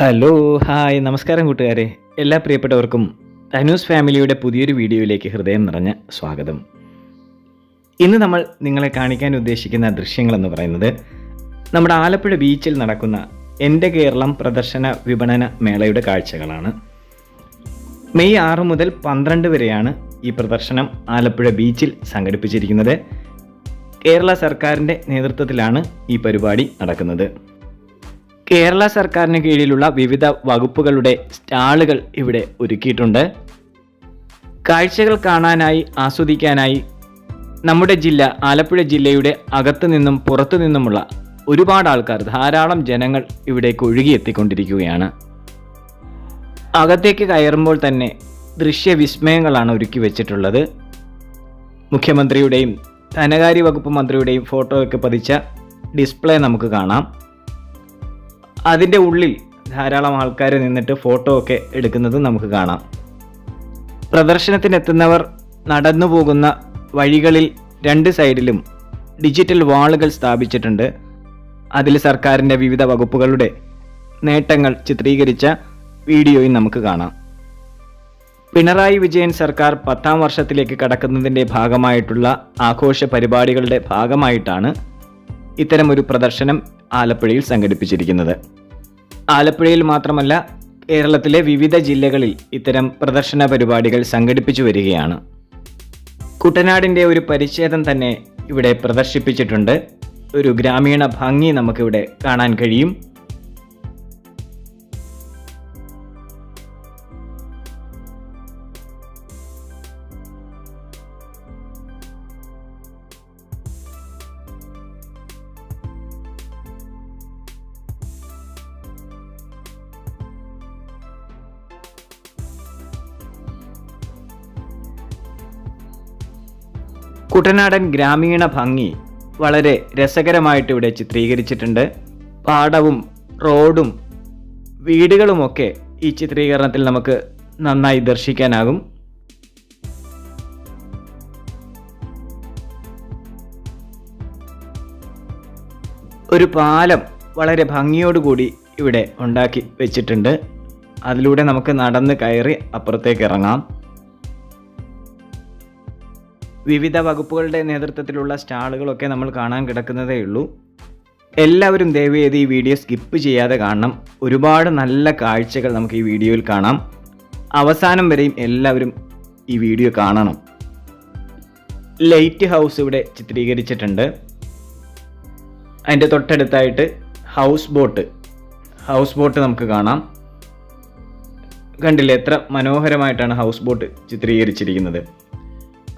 Hello hi നമസ്കാരം കൂട്ടുകാരെ. എല്ലാ പ്രിയപ്പെട്ടവർക്കും അനൂസ് ഫാമിലിയുടെ പുതിയൊരു വീഡിയോയിലേക്ക് ഹൃദയം നിറഞ്ഞ സ്വാഗതം. ഇന്ന് നമ്മൾ നിങ്ങളെ കാണിക്കാൻ ഉദ്ദേശിക്കുന്ന ദൃശ്യങ്ങളെന്ന് പറയുന്നത് നമ്മുടെ ആലപ്പുഴ ബീച്ചിൽ നടക്കുന്ന എന്റെ കേരളം പ്രദർശന വിപണന മേളയുടെ കാഴ്ചകളാണ്. മെയ് ആറ് മുതൽ പന്ത്രണ്ട് വരെയാണ് ഈ പ്രദർശനം ആലപ്പുഴ ബീച്ചിൽ സംഘടിപ്പിച്ചിരിക്കുന്നത്. കേരള സർക്കാരിന്റെ നേതൃത്വത്തിലാണ് ഈ പരിപാടി നടക്കുന്നത്. കേരള സർക്കാരിന് കീഴിലുള്ള വിവിധ വകുപ്പുകളുടെ സ്റ്റാളുകൾ ഇവിടെ ഒരുക്കിയിട്ടുണ്ട്. കാഴ്ചകൾ കാണാനായി ആസ്വദിക്കാനായി നമ്മുടെ ജില്ല ആലപ്പുഴ ജില്ലയുടെ അകത്തു നിന്നും പുറത്തു നിന്നുമുള്ള ഒരുപാട് ആൾക്കാർ ധാരാളം ജനങ്ങൾ ഇവിടേക്ക് ഒഴുകിയെത്തിക്കൊണ്ടിരിക്കുകയാണ് അകത്തേക്ക് കയറുമ്പോൾ തന്നെ ദൃശ്യവിസ്മയങ്ങളാണ് ഒരുക്കി വെച്ചിട്ടുള്ളത്. മുഖ്യമന്ത്രിയുടെയും ധനകാര്യ വകുപ്പ് മന്ത്രിയുടെയും ഫോട്ടോയൊക്കെ പതിച്ച ഡിസ്പ്ലേ നമുക്ക് കാണാം. അതിന്റെ ഉള്ളിൽ ധാരാളം ആൾക്കാർ നിന്നിട്ട് ഫോട്ടോ ഒക്കെ എടുക്കുന്നത് നമുക്ക് കാണാം. പ്രദർശനത്തിനെത്തുന്നവർ നടന്നു പോകുന്ന വഴികളിൽ രണ്ട് സൈഡിലും ഡിജിറ്റൽ വാളുകൾ സ്ഥാപിച്ചിട്ടുണ്ട്. അതിൽ സർക്കാരിന്റെ വിവിധ വകുപ്പുകളുടെ നേട്ടങ്ങൾ ചിത്രീകരിച്ച വീഡിയോയും നമുക്ക് കാണാം. പിണറായി വിജയൻ സർക്കാർ പത്താം വർഷത്തിലേക്ക് കടക്കുന്നതിന്റെ ഭാഗമായിട്ടുള്ള ആഘോഷ പരിപാടികളുടെ ഭാഗമായിട്ടാണ് ഇത്തരമൊരു പ്രദർശനം ആലപ്പുഴയിൽ സംഘടിപ്പിച്ചിരിക്കുന്നത്. ആലപ്പുഴയിൽ മാത്രമല്ല കേരളത്തിലെ വിവിധ ജില്ലകളിൽ ഇത്തരം പ്രദർശന പരിപാടികൾ സംഘടിപ്പിച്ചു വരികയാണ്. കുട്ടനാടിന്റെ ഒരു പരിച്ഛേദം തന്നെ ഇവിടെ പ്രദർശിപ്പിച്ചിട്ടുണ്ട്. ഒരു ഗ്രാമീണ ഭംഗി നമുക്കിവിടെ കാണാൻ കഴിയും. കുട്ടനാടൻ ഗ്രാമീണ ഭംഗി വളരെ രസകരമായിട്ട് ഇവിടെ ചിത്രീകരിച്ചിട്ടുണ്ട്. പാടവും റോഡും വീടുകളുമൊക്കെ ഈ ചിത്രീകരണത്തിൽ നമുക്ക് നന്നായി ദർശിക്കാനാകും. ഒരു പാലം വളരെ ഭംഗിയോടുകൂടി ഇവിടെ ഉണ്ടാക്കി വെച്ചിട്ടുണ്ട്. അതിലൂടെ നമുക്ക് നടന്ന് കയറി അപ്പുറത്തേക്ക് ഇറങ്ങാം. വിവിധ വകുപ്പുകളുടെ നേതൃത്വത്തിലുള്ള സ്റ്റാളുകളൊക്കെ നമ്മൾ കാണാൻ കിടക്കുന്നതേ ഉള്ളൂ. എല്ലാവരും ദയവേത് ഈ വീഡിയോ സ്കിപ്പ് ചെയ്യാതെ കാണണം. ഒരുപാട് നല്ല കാഴ്ചകൾ നമുക്ക് ഈ വീഡിയോയിൽ കാണാം. അവസാനം വരെയും എല്ലാവരും ഈ വീഡിയോ കാണണം. ലൈറ്റ് ഹൗസ് ഇവിടെ ചിത്രീകരിച്ചിട്ടുണ്ട്. അതിന്റെ തൊട്ടടുത്തായിട്ട് ഹൗസ് ബോട്ട്. ഹൗസ് ബോട്ട് നമുക്ക് കാണാം. കണ്ടില്ലേ എത്ര മനോഹരമായിട്ടാണ് ഹൗസ് ബോട്ട് ചിത്രീകരിച്ചിരിക്കുന്നത്.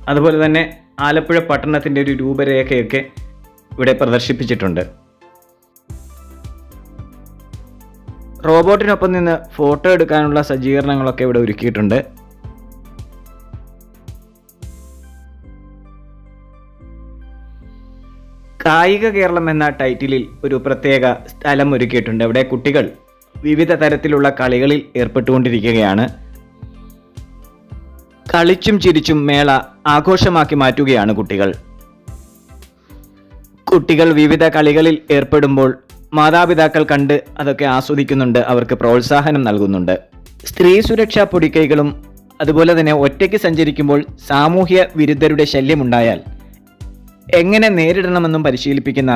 അതുപോലെ തന്നെ ആലപ്പുഴ പട്ടണത്തിന്റെ ഒരു രൂപരേഖയൊക്കെ ഇവിടെ പ്രദർശിപ്പിച്ചിട്ടുണ്ട്. റോബോട്ടിനൊപ്പം നിന്ന് ഫോട്ടോ എടുക്കാനുള്ള സജ്ജീകരണങ്ങളൊക്കെ ഇവിടെ ഒരുക്കിയിട്ടുണ്ട്. കായിക കേരളം എന്ന ടൈറ്റിലിൽ ഒരു പ്രത്യേക സ്ഥലം ഒരുക്കിയിട്ടുണ്ട്. ഇവിടെ കുട്ടികൾ വിവിധ തരത്തിലുള്ള കളികളിൽ ഏർപ്പെട്ടുകൊണ്ടിരിക്കുകയാണ്. കളിച്ചും ചിരിച്ചും മേള ആഘോഷമാക്കി മാറ്റുകയാണ് കുട്ടികൾ. കുട്ടികൾ വിവിധ കളികളിൽ ഏർപ്പെടുമ്പോൾ മാതാപിതാക്കൾ കണ്ട് അതൊക്കെ ആസ്വദിക്കുന്നുണ്ട് അവർക്ക് പ്രോത്സാഹനം നൽകുന്നുണ്ട്. സ്ത്രീ സുരക്ഷാ പൊടിക്കൈകളും അതുപോലെ തന്നെ ഒറ്റയ്ക്ക് സഞ്ചരിക്കുമ്പോൾ സാമൂഹ്യ വിരുദ്ധരുടെ ശല്യമുണ്ടായാൽ എങ്ങനെ നേരിടണമെന്നും പരിശീലിപ്പിക്കുന്ന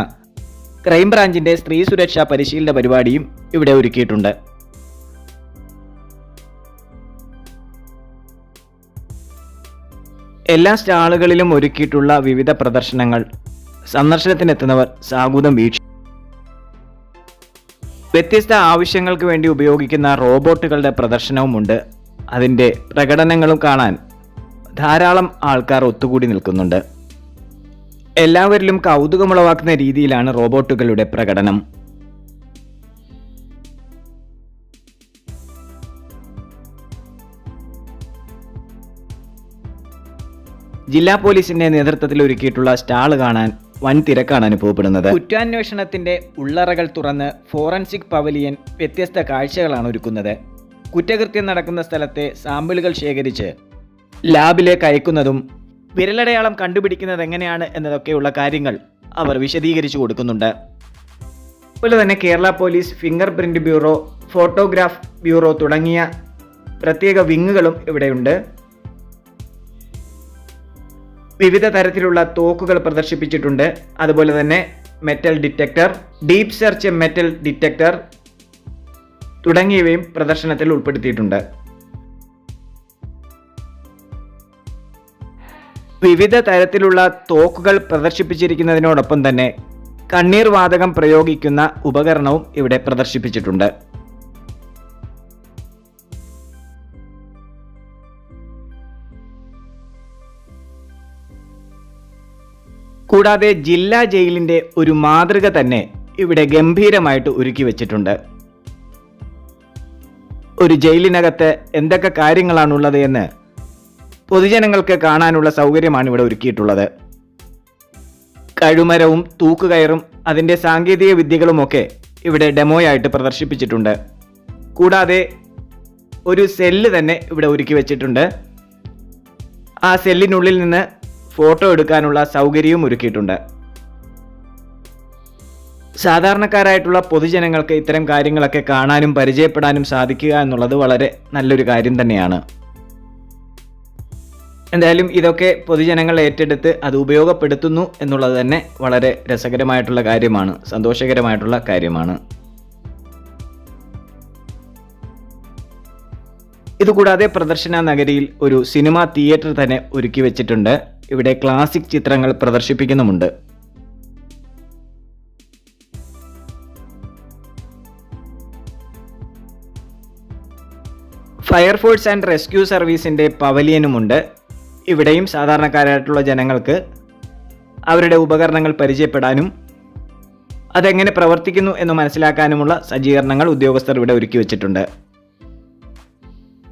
ക്രൈംബ്രാഞ്ചിന്റെ സ്ത്രീ സുരക്ഷാ പരിശീലന പരിപാടിയും ഇവിടെ ഒരുക്കിയിട്ടുണ്ട്. എല്ലാ സ്റ്റാളുകളിലും ഒരുക്കിയിട്ടുള്ള വിവിധ പ്രദർശനങ്ങൾ. സന്ദർശനത്തിനെത്തുന്നവർ സാഗൂതം വീക്ഷി വ്യത്യസ്ത ആവശ്യങ്ങൾക്ക് വേണ്ടി ഉപയോഗിക്കുന്ന റോബോട്ടുകളുടെ പ്രദർശനവുമുണ്ട്. അതിന്റെ പ്രകടനങ്ങളും കാണാൻ ധാരാളം ആൾക്കാർ ഒത്തുകൂടി നിൽക്കുന്നുണ്ട്. എല്ലാവരിലും കൗതുകമുളവാക്കുന്ന രീതിയിലാണ് റോബോട്ടുകളുടെ പ്രകടനം. ജില്ലാ പോലീസിന്റെ നേതൃത്വത്തിൽ ഒരുക്കിയിട്ടുള്ള സ്റ്റാൾ കാണാൻ വൻ തിരക്കാണ് അനുഭവപ്പെടുന്നത്. കുറ്റാന്വേഷണത്തിന്റെ ഉള്ളറകൾ തുറന്ന് ഫോറൻസിക് പവലിയൻ വ്യത്യസ്ത കാഴ്ചകളാണ് ഒരുക്കുന്നത്. കുറ്റകൃത്യം നടക്കുന്ന സ്ഥലത്തെ സാമ്പിളുകൾ ശേഖരിച്ച് ലാബിലേക്ക് അയക്കുന്നതും വിരലടയാളം കണ്ടുപിടിക്കുന്നത് എങ്ങനെയാണ് എന്നതൊക്കെയുള്ള കാര്യങ്ങൾ അവർ വിശദീകരിച്ചു കൊടുക്കുന്നുണ്ട്. അതുപോലെ തന്നെ Kerala police fingerprint bureau photograph bureau തുടങ്ങിയ പ്രത്യേക വിങ്ങുകളും ഇവിടെയുണ്ട്. വിവിധ തരത്തിലുള്ള തോക്കുകൾ പ്രദർശിപ്പിച്ചിട്ടുണ്ട്. അതുപോലെ തന്നെ metal detector deep search metal detector തുടങ്ങിയവയും പ്രദർശനത്തിൽ ഉൾപ്പെടുത്തിയിട്ടുണ്ട്. വിവിധ തരത്തിലുള്ള തോക്കുകൾ പ്രദർശിപ്പിച്ചിരിക്കുന്നതിനോടൊപ്പം തന്നെ കണ്ണീർ വാതകം പ്രയോഗിക്കുന്ന ഉപകരണവും ഇവിടെ പ്രദർശിപ്പിച്ചിട്ടുണ്ട്. കൂടാതെ ജില്ലാ ജയിലിന്റെ ഒരു മാതൃക തന്നെ ഇവിടെ ഗംഭീരമായിട്ട് ഒരുക്കി വെച്ചിട്ടുണ്ട്. ഒരു ജയിലിനകത്ത് എന്തൊക്കെ കാര്യങ്ങളാണുള്ളത് എന്ന് പൊതുജനങ്ങൾക്ക് കാണാനുള്ള സൗകര്യമാണ് ഇവിടെ ഒരുക്കിയിട്ടുള്ളത്. കഴുമരവും തൂക്കുകയറും അതിന്റെ സാങ്കേതിക വിദ്യകളുമൊക്കെ ഇവിടെ ഡെമോയായിട്ട് പ്രദർശിപ്പിച്ചിട്ടുണ്ട്. കൂടാതെ ഒരു സെല്ല് തന്നെ ഇവിടെ ഒരുക്കി വെച്ചിട്ടുണ്ട്. ആ സെല്ലിനുള്ളിൽ നിന്ന് ഫോട്ടോ എടുക്കാനുള്ള സൗകര്യവും ഒരുക്കിയിട്ടുണ്ട്. സാധാരണക്കാരായിട്ടുള്ള പൊതുജനങ്ങൾക്ക് ഇത്തരം കാര്യങ്ങളൊക്കെ കാണാനും പരിചയപ്പെടാനും സാധിക്കുക എന്നുള്ളത് വളരെ നല്ലൊരു കാര്യം തന്നെയാണ്. എന്തായാലും ഇതൊക്കെ പൊതുജനങ്ങൾ ഏറ്റെടുത്ത് അത് ഉപയോഗപ്പെടുത്തുന്നു എന്നുള്ളത് തന്നെ വളരെ രസകരമായിട്ടുള്ള കാര്യമാണ് സന്തോഷകരമായിട്ടുള്ള കാര്യമാണ്. ഇതുകൂടാതെ പ്രദർശന നഗരിയിൽ ഒരു സിനിമാ തിയേറ്റർ തന്നെ ഒരുക്കി വെച്ചിട്ടുണ്ട്. ഇവിടെ ക്ലാസിക് ചിത്രങ്ങൾ പ്രദർശിപ്പിക്കുന്നുമുണ്ട്. ഫയർഫോഴ്സ് ആൻഡ് റെസ്ക്യൂ സർവീസിന്റെ പവലിയനുമുണ്ട്. ഇവിടെയും സാധാരണക്കാരായിട്ടുള്ള ജനങ്ങൾക്ക് അവരുടെ ഉപകരണങ്ങൾ പരിചയപ്പെടാനും അതെങ്ങനെ പ്രവർത്തിക്കുന്നു എന്ന് മനസ്സിലാക്കാനുമുള്ള സജ്ജീകരണങ്ങൾ ഉദ്യോഗസ്ഥർ ഇവിടെ ഒരുക്കി വച്ചിട്ടുണ്ട്.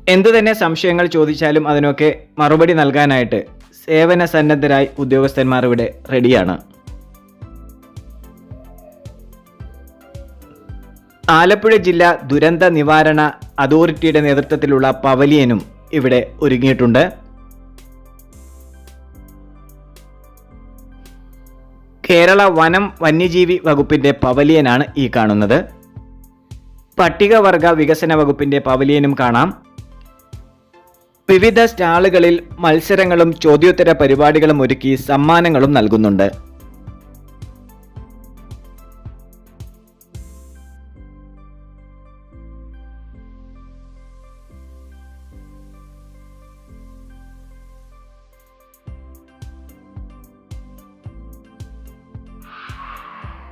എന്തു തന്നെ സംശയങ്ങൾ ചോദിച്ചാലും അതിനൊക്കെ മറുപടി നൽകാനായിട്ട് സേവന സന്നദ്ധരായി ഉദ്യോഗസ്ഥന്മാർ ഇവിടെ റെഡിയാണ്. ആലപ്പുഴ ജില്ലാ ദുരന്ത നിവാരണ അതോറിറ്റിയുടെ നേതൃത്വത്തിലുള്ള പവലിയനും ഇവിടെ ഒരുങ്ങിയിട്ടുണ്ട്. കേരള വനം വന്യജീവി വകുപ്പിന്റെ പവലിയനാണ് ഈ കാണുന്നത്. പട്ടികവർഗ വികസന വകുപ്പിന്റെ പവലിയനും കാണാം. വിവിധ സ്റ്റാളുകളിൽ മത്സരങ്ങളും ചോദ്യോത്തര പരിപാടികളും ഒരുക്കി സമ്മാനങ്ങളും നൽകുന്നുണ്ട്.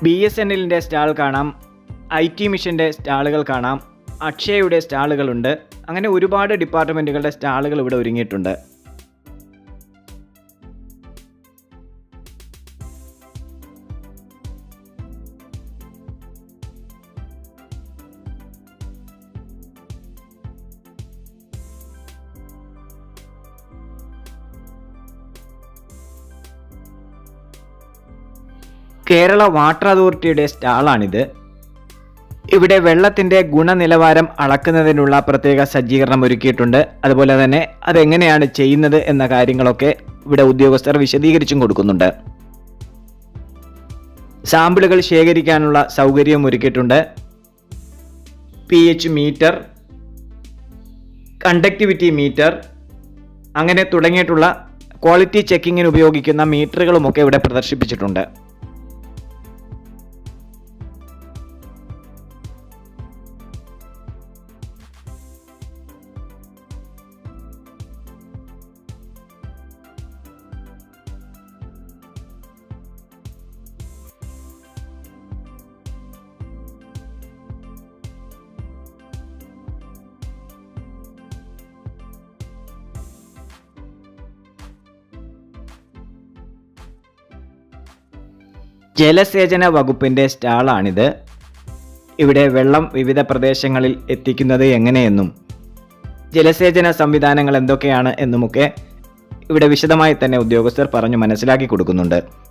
ബി എസ് എൻ എല്ലിന്റെ സ്റ്റാൾ കാണാം. ഐ ടി മിഷന്റെ സ്റ്റാളുകൾ കാണാം. അക്ഷയയുടെ സ്റ്റാളുകളുണ്ട്. അങ്ങനെ ഒരുപാട് ഡിപ്പാർട്ട്മെന്റുകളുടെ സ്റ്റാളുകൾ ഇവിടെ ഒരുങ്ങിയിട്ടുണ്ട്. കേരള വാട്ടർ അതോറിറ്റിയുടെ സ്റ്റാളാണിത്. ഇവിടെ വെള്ളത്തിന്റെ ഗുണനിലവാരം അളക്കുന്നതിനുള്ള പ്രത്യേക സജ്ജീകരണം ഒരുക്കിയിട്ടുണ്ട്. അതുപോലെ തന്നെ അതെങ്ങനെയാണ് ചെയ്യുന്നത് എന്ന കാര്യങ്ങളൊക്കെ ഇവിടെ ഉദ്യോഗസ്ഥർ വിശദീകരിച്ചും കൊടുക്കുന്നുണ്ട്. സാമ്പിളുകൾ ശേഖരിക്കാനുള്ള സൗകര്യം ഒരുക്കിയിട്ടുണ്ട്. P H meter conductivity meter അങ്ങനെ തുടങ്ങിയിട്ടുള്ള ക്വാളിറ്റി ചെക്കിങ്ങിന് ഉപയോഗിക്കുന്ന മീറ്ററുകളുമൊക്കെ ഇവിടെ പ്രദർശിപ്പിച്ചിട്ടുണ്ട്. ജലസേചന വകുപ്പിന്റെ സ്റ്റാളാണിത്. ഇവിടെ വെള്ളം വിവിധ പ്രദേശങ്ങളിൽ എത്തിക്കുന്നത് എങ്ങനെയെന്നും ജലസേചന സംവിധാനങ്ങൾ എന്തൊക്കെയാണ് എന്നുമൊക്കെ ഇവിടെ വിശദമായി തന്നെ ഉദ്യോഗസ്ഥർ പറഞ്ഞു മനസ്സിലാക്കി കൊടുക്കുന്നുണ്ട്.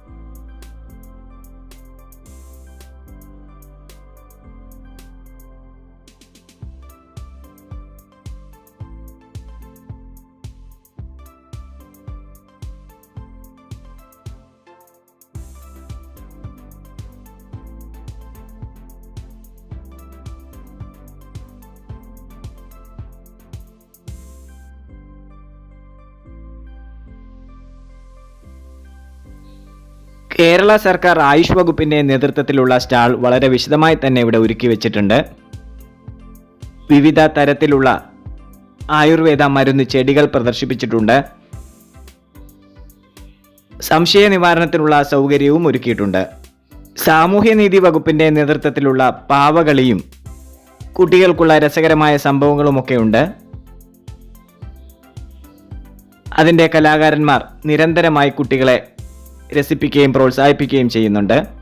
കേരള സർക്കാർ ആയുഷ് വകുപ്പിന്റെ നേതൃത്വത്തിലുള്ള സ്റ്റാൾ വളരെ വിശദമായി തന്നെ ഇവിടെ ഒരുക്കി വെച്ചിട്ടുണ്ട്. വിവിധ തരത്തിലുള്ള ആയുർവേദ മരുന്ന് ചെടികൾ പ്രദർശിപ്പിച്ചിട്ടുണ്ട്. സംശയ നിവാരണത്തിനുള്ള സൗകര്യവും ഒരുക്കിയിട്ടുണ്ട്. സാമൂഹ്യനീതി വകുപ്പിന്റെ നേതൃത്വത്തിലുള്ള പാവകളിയും കുട്ടികൾക്കുള്ള രസകരമായ സംഭവങ്ങളുമൊക്കെ ഉണ്ട്. അതിന്റെ കലാകാരന്മാർ നിരന്തരമായി കുട്ടികളെ രസിപ്പിക്കുകയും പ്രോത്സാഹിപ്പിക്കുകയും ചെയ്യുന്നുണ്ട്.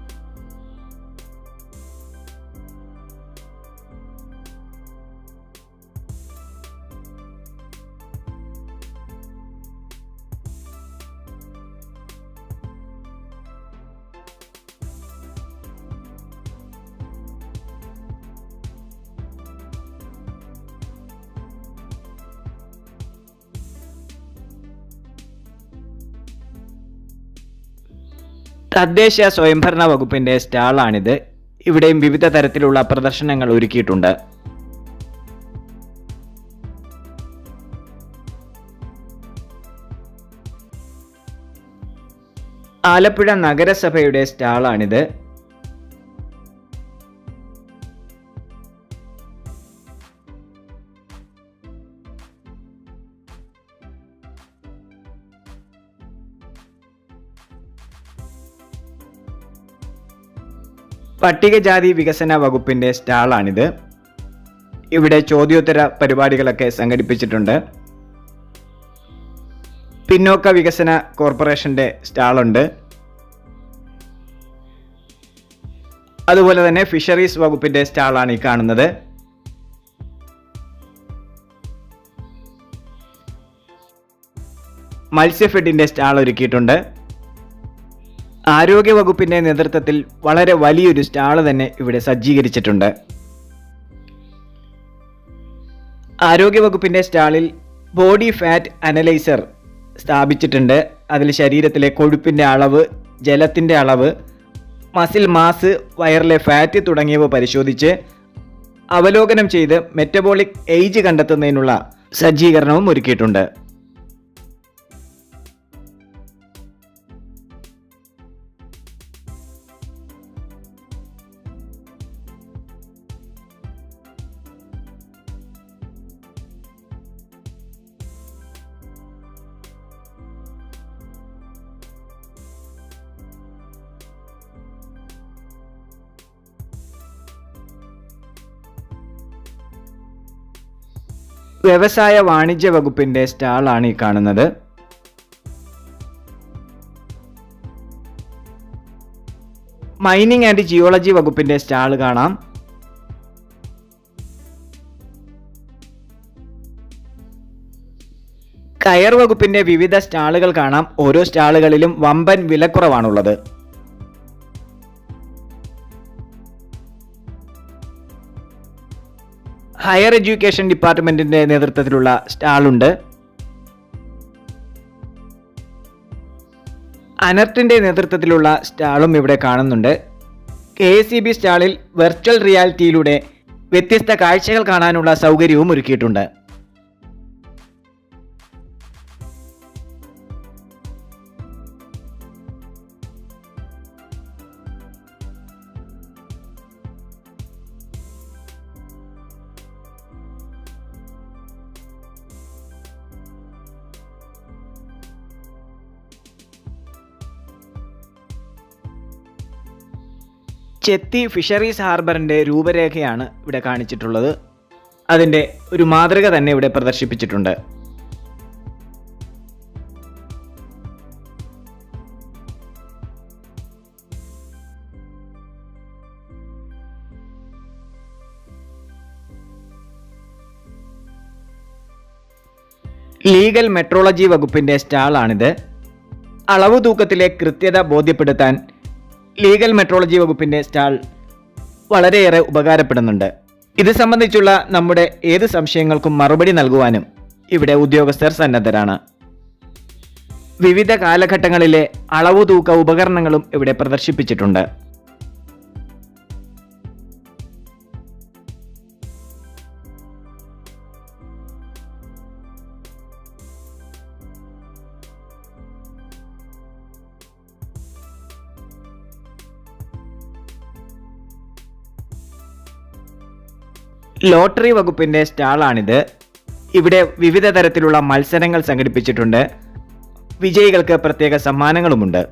തദ്ദേശ സ്വയംഭരണ വകുപ്പിന്റെ സ്റ്റാളാണിത്. ഇവിടെയും വിവിധ തരത്തിലുള്ള പ്രദർശനങ്ങൾ ഒരുക്കിയിട്ടുണ്ട്. ആലപ്പുഴ നഗരസഭയുടെ സ്റ്റാളാണിത്. പട്ടികജാതി വികസന വകുപ്പിന്റെ സ്റ്റാളാണിത്. ഇവിടെ ചോദ്യോത്തര പരിപാടികളൊക്കെ സംഘടിപ്പിച്ചിട്ടുണ്ട്. പിന്നോക്ക വികസന കോർപ്പറേഷന്റെ സ്റ്റാളുണ്ട്. അതുപോലെ തന്നെ ഫിഷറീസ് വകുപ്പിന്റെ സ്റ്റാളാണ് ഈ കാണുന്നത്. മത്സ്യഫെഡിന്റെ സ്റ്റാൾ ഒരുക്കിയിട്ടുണ്ട്. ആരോഗ്യ വകുപ്പിന്റെ നേതൃത്വത്തിൽ വളരെ വലിയൊരു സ്റ്റാൾ തന്നെ ഇവിടെ സജ്ജീകരിച്ചിട്ടുണ്ട്. ആരോഗ്യവകുപ്പിന്റെ സ്റ്റാളിൽ ബോഡി ഫാറ്റ് അനലൈസർ സ്ഥാപിച്ചിട്ടുണ്ട്. അതിൽ ശരീരത്തിലെ കൊഴുപ്പിന്റെ അളവ് ജലത്തിന്റെ അളവ് മസിൽ മാസ് വയറിലെ ഫാറ്റ് തുടങ്ങിയവ പരിശോധിച്ച് അവലോകനം ചെയ്ത് മെറ്റബോളിക് ഏജ് കണ്ടെത്തുന്നതിനുള്ള സജ്ജീകരണവും ഒരുക്കിയിട്ടുണ്ട്. വ്യവസായ വാണിജ്യ വകുപ്പിന്റെ സ്റ്റാളാണ് ഈ കാണുന്നത്. മൈനിങ് ആൻഡ് ജിയോളജി വകുപ്പിന്റെ സ്റ്റാൾ കാണാം. കയർ വകുപ്പിന്റെ വിവിധ സ്റ്റാളുകൾ കാണാം. ഓരോ സ്റ്റാളുകളിലും വമ്പൻ വിലക്കുറവാണുള്ളത്. ഹയർ എഡ്യൂക്കേഷൻ ഡിപ്പാർട്ട്മെന്റിന്റെ നേതൃത്വത്തിലുള്ള സ്റ്റാളുണ്ട്. അനർട്ടിന്റെ നേതൃത്വത്തിലുള്ള സ്റ്റാളും ഇവിടെ കാണുന്നുണ്ട്. കെ എസ് സി ബി സ്റ്റാളിൽ വെർച്വൽ റിയാലിറ്റിയിലൂടെ വ്യത്യസ്ത കാഴ്ചകൾ കാണാനുള്ള സൗകര്യവും ഒരുക്കിയിട്ടുണ്ട്. ചെത്തി ഫിഷറീസ് ഹാർബറിന്റെ രൂപരേഖയാണ് ഇവിടെ കാണിച്ചിട്ടുള്ളത്. അതിന്റെ ഒരു മാതൃക തന്നെ ഇവിടെ പ്രദർശിപ്പിച്ചിട്ടുണ്ട്. ലീഗൽ മെട്രോളജി വകുപ്പിന്റെ സ്റ്റാളാണിത്. അളവ് തൂക്കത്തിലെ കൃത്യത ബോധ്യപ്പെടുത്താൻ ലീഗൽ മെട്രോളജി വകുപ്പിന്റെ സ്റ്റാൾ വളരെയേറെ ഉപകാരപ്പെടുന്നുണ്ട്. ഇത് സംബന്ധിച്ചുള്ള നമ്മുടെ ഏത് സംശയങ്ങൾക്കും മറുപടി നൽകുവാനും ഇവിടെ ഉദ്യോഗസ്ഥർ സന്നദ്ധരാണ്. വിവിധ കാലഘട്ടങ്ങളിലെ അളവു തൂക്ക ഉപകരണങ്ങളും ഇവിടെ പ്രദർശിപ്പിച്ചിട്ടുണ്ട്. ലോട്ടറി വകുപ്പിന്റെ സ്റ്റാളാണിത്. ഇവിടെ വിവിധ തരത്തിലുള്ള മത്സരങ്ങൾ സംഘടിപ്പിച്ചിട്ടുണ്ട്. വിജയികൾക്ക് പ്രത്യേക സമ്മാനങ്ങളുമുണ്ട്.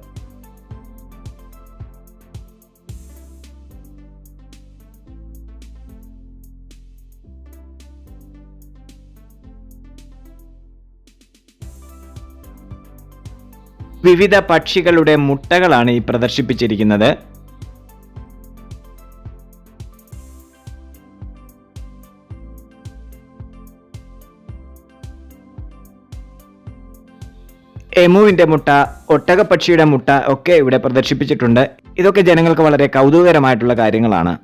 വിവിധ പക്ഷികളുടെ മുട്ടകളാണ് ഈ പ്രദർശിപ്പിച്ചിരിക്കുന്നത്. എമുവിന്റെ മുട്ട ഒട്ടകപ്പക്ഷിയുടെ മുട്ട ഒക്കെ ഇവിടെ പ്രദർശിപ്പിച്ചിട്ടുണ്ട്. ഇതൊക്കെ ജനങ്ങൾക്ക് വളരെ കൗതുകകരമായിട്ടുള്ള കാര്യങ്ങളാണ്.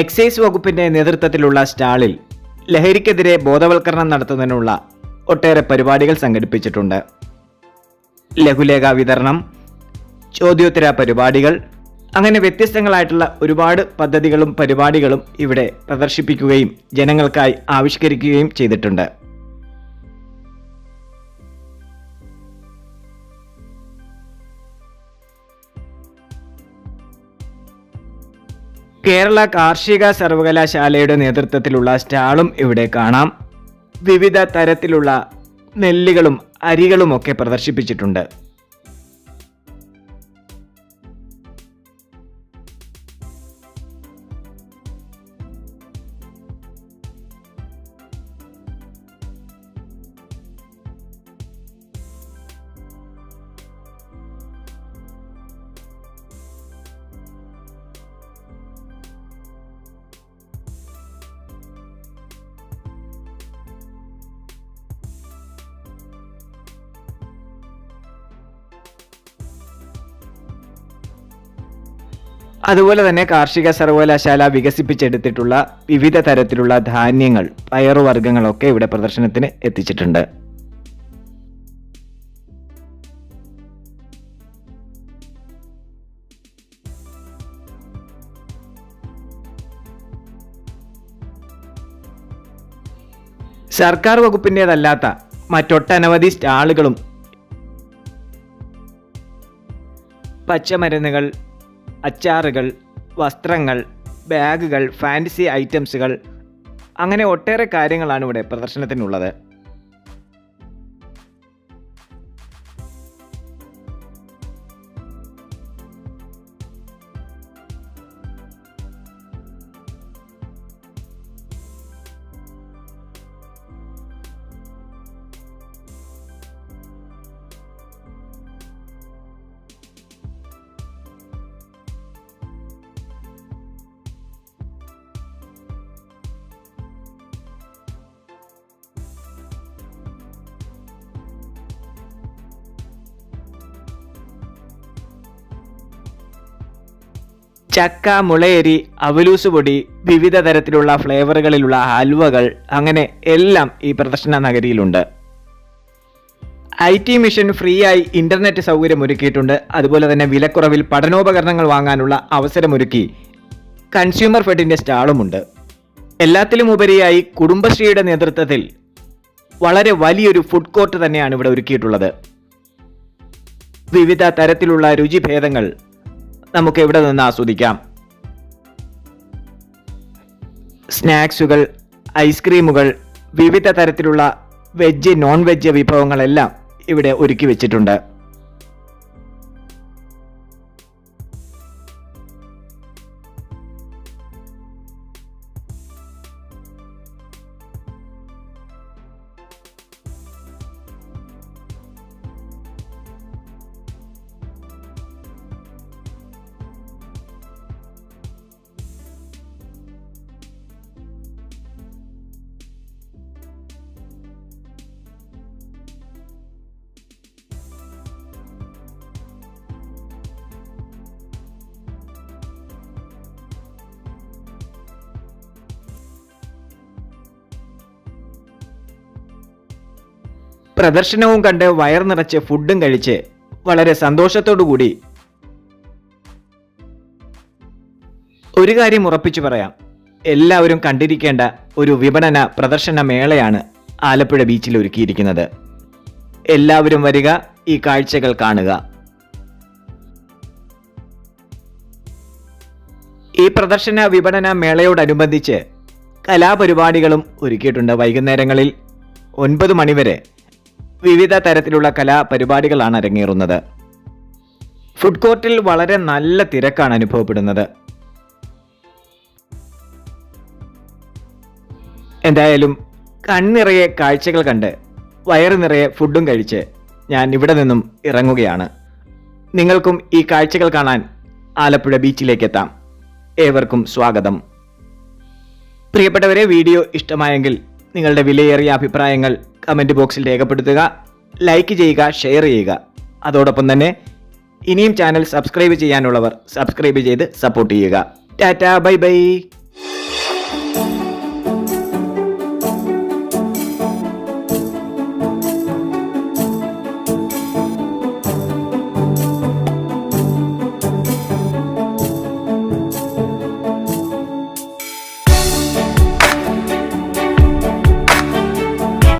എക്സൈസ് വകുപ്പിന്റെ നേതൃത്വത്തിലുള്ള സ്റ്റാളിൽ ലഹരിക്കെതിരെ ബോധവൽക്കരണം നടത്തുന്നതിനുള്ള ഒട്ടേറെ പരിപാടികൾ സംഘടിപ്പിച്ചിട്ടുണ്ട്. ലഘുലേഖ വിതരണം ചോദ്യോത്തര പരിപാടികൾ അങ്ങനെ വ്യത്യസ്തങ്ങളായിട്ടുള്ള ഒരുപാട് പദ്ധതികളും പരിപാടികളും ഇവിടെ പ്രദർശിപ്പിക്കുകയും ജനങ്ങൾക്കായി ആവിഷ്കരിക്കുകയും ചെയ്തിട്ടുണ്ട്. കേരള കാർഷിക സർവകലാശാലയുടെ നേതൃത്വത്തിലുള്ള സ്റ്റാളും ഇവിടെ കാണാം. വിവിധ തരത്തിലുള്ള നെല്ലുകളും അരികളുമൊക്കെ പ്രദർശിപ്പിച്ചിട്ടുണ്ട്. അതുപോലെ തന്നെ കാർഷിക സർവകലാശാല വികസിപ്പിച്ചെടുത്തിട്ടുള്ള വിവിധ തരത്തിലുള്ള ധാന്യങ്ങൾ പയറുവർഗങ്ങളൊക്കെ ഇവിടെ പ്രദർശനത്തിന് എത്തിച്ചിട്ടുണ്ട്. സർക്കാർ വകുപ്പിന്റേതല്ലാത്ത മറ്റൊട്ടനവധി സ്റ്റാളുകളും പച്ചമരുന്നുകൾ അച്ചാറുകൾ വസ്ത്രങ്ങൾ ബാഗുകൾ ഫാൻസി ഐറ്റംസുകൾ. അങ്ങനെ ഒട്ടേറെ കാര്യങ്ങളാണ് ഇവിടെ പ്രദർശനത്തിനുള്ളത്. ചക്ക മുളയരി അവലൂസ് പൊടി വിവിധ തരത്തിലുള്ള ഫ്ലേവറുകളിലുള്ള ഹൽവകൾ അങ്ങനെ എല്ലാം ഈ പ്രദർശന നഗരിയിലുണ്ട്. ഐ ടി മിഷൻ ഫ്രീ ആയി ഇന്റർനെറ്റ് സൗകര്യം ഒരുക്കിയിട്ടുണ്ട് അതുപോലെ തന്നെ വിലക്കുറവിൽ പഠനോപകരണങ്ങൾ വാങ്ങാനുള്ള അവസരമൊരുക്കി കൺസ്യൂമർ ഫെഡിന്റെ സ്റ്റാളുമുണ്ട്. എല്ലാത്തിലും ഉപരിയായി കുടുംബശ്രീയുടെ നേതൃത്വത്തിൽ വളരെ വലിയൊരു ഫുഡ് കോർട്ട് തന്നെയാണ് ഇവിടെ ഒരുക്കിയിട്ടുള്ളത്. വിവിധ തരത്തിലുള്ള രുചിഭേദങ്ങൾ നമുക്ക് ഇവിടെ നിന്ന് ആസ്വദിക്കാം? സ്നാക്സുകൾ ഐസ്ക്രീമുകൾ വിവിധ തരത്തിലുള്ള വെജ് നോൺ വെജ് വിഭവങ്ങളെല്ലാം ഇവിടെ ഒരുക്കി വെച്ചിട്ടുണ്ട്. പ്രദർശനവും കണ്ട് വയർ നിറച്ച് ഫുഡും കഴിച്ച് വളരെ കൂടി ഒരു കാര്യം ഉറപ്പിച്ചു പറയാം. എല്ലാവരും കണ്ടിരിക്കേണ്ട ഒരു വിപണന പ്രദർശന മേളയാണ് ആലപ്പുഴ ബീച്ചിൽ ഒരുക്കിയിരിക്കുന്നത്. എല്ലാവരും വരിക ഈ കാഴ്ചകൾ കാണുക. ഈ പ്രദർശന വിപണന മേളയോടനുബന്ധിച്ച് കലാപരിപാടികളും ഒരുക്കിയിട്ടുണ്ട് വൈകുന്നേരങ്ങളിൽ ഒൻപത് മണിവരെ. വിവിധ തരത്തിലുള്ള കലാപരിപാടികളാണ് അരങ്ങേറുന്നത്. ഫുഡ് കോർട്ടിൽ വളരെ നല്ല തിരക്കാണ് അനുഭവപ്പെടുന്നത്. എന്തായാലും കണ്ണിറയെ കാഴ്ചകൾ കണ്ട് വയറ് നിറയെ ഫുഡും കഴിച്ച് ഞാൻ ഇവിടെ നിന്നും ഇറങ്ങുകയാണ്. നിങ്ങൾക്കും ഈ കാഴ്ചകൾ കാണാൻ ആലപ്പുഴ ബീച്ചിലേക്ക് എത്താം. ഏവർക്കും സ്വാഗതം. പ്രിയപ്പെട്ടവരെ വീഡിയോ ഇഷ്ടമായെങ്കിൽ നിങ്ങളുടെ വിലയേറിയ അഭിപ്രായങ്ങൾ കമന്റ് ബോക്സിൽ രേഖപ്പെടുത്തുക ലൈക്ക് ചെയ്യുക ഷെയർ ചെയ്യുക. അതോടൊപ്പം തന്നെ ഇനിയും ചാനൽ സബ്സ്ക്രൈബ് ചെയ്യാനുള്ളവർ സബ്സ്ക്രൈബ് ചെയ്ത് സപ്പോർട്ട് ചെയ്യുക. Tata bye bye